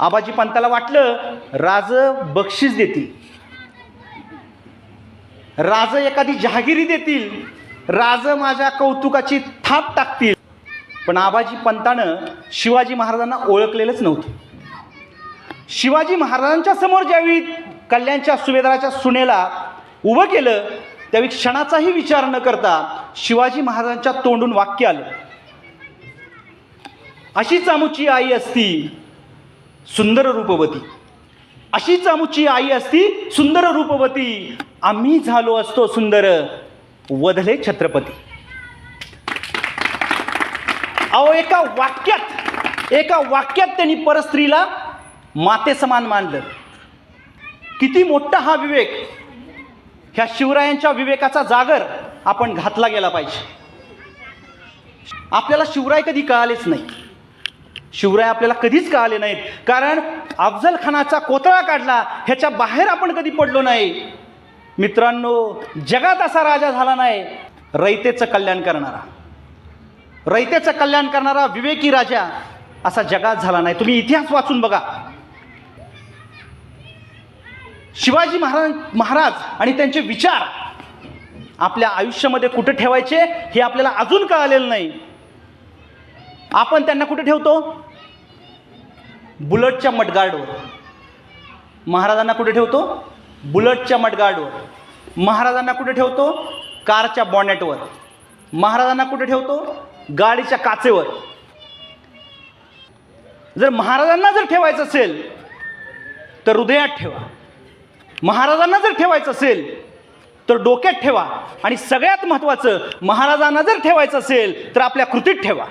आबाजी पंताला वाटलं राज बक्षीस देतील. राज एखादी जहागिरी देतील. राज माझ्या कौतुकाची थाप टाकतील. पण आबाजी पंतानं शिवाजी महाराजांना ओळखलेलंच नव्हतं. शिवाजी महाराजांच्या समोर ज्यावेळी कल्याणच्या सुभेदाराच्या सुनेला उभं केलं त्यावेळी क्षणाचाही विचार न करता शिवाजी महाराजांच्या तोंडून वाक्य आलं. अशीच आमुची आई असती. सुंदर रूपवती. अशीच आमची आई असती सुंदर रूपवती. आम्ही झालो असतो सुंदर वधले छत्रपती. अहो एका वाक्यात एका वाक्यात त्यांनी परस्त्रीला माते समान मानलं. किती मोठा हा विवेक. ह्या शिवरायांच्या विवेकाचा जागर आपण घातला गेला पाहिजे. आपल्याला शिवराय कधी कळालेच नाही. शिवराय आपल्याला कधीच कळाले नाहीत. कारण अफजल खानाचा कोतळा काढला ह्याच्या बाहेर आपण कधी पडलो नाही. मित्रांनो जगात असा राजा झाला नाही रयतेचं कल्याण करणारा. रयतेचं कल्याण करणारा विवेकी राजा असा जगात झाला नाही. तुम्ही इतिहास वाचून बघा. शिवाजी महाराज महाराज आणि त्यांचे विचार आपल्या आयुष्यामध्ये कुठे ठेवायचे हे आपल्याला अजून कळालेलं नाही. आपण त्यांना कुठे ठेवतो? बुलटच्या मटगार्डवर महाराजांना कुठे ठेवतो? बुलटच्या मटगार्डवर महाराजांना कुठे ठेवतो? कारच्या बॉनेटवर महाराजांना कुठे ठेवतो? गाडीच्या काचेवर. जर महाराजांना जर ठेवायचं असेल तर हृदयात ठेवा. महाराजांना जर ठेवायचं असेल तर डोक्यात ठेवा. आणि सगळ्यात महत्त्वाचं महाराजांना जर ठेवायचं असेल तर आपल्या कृतीत ठेवा.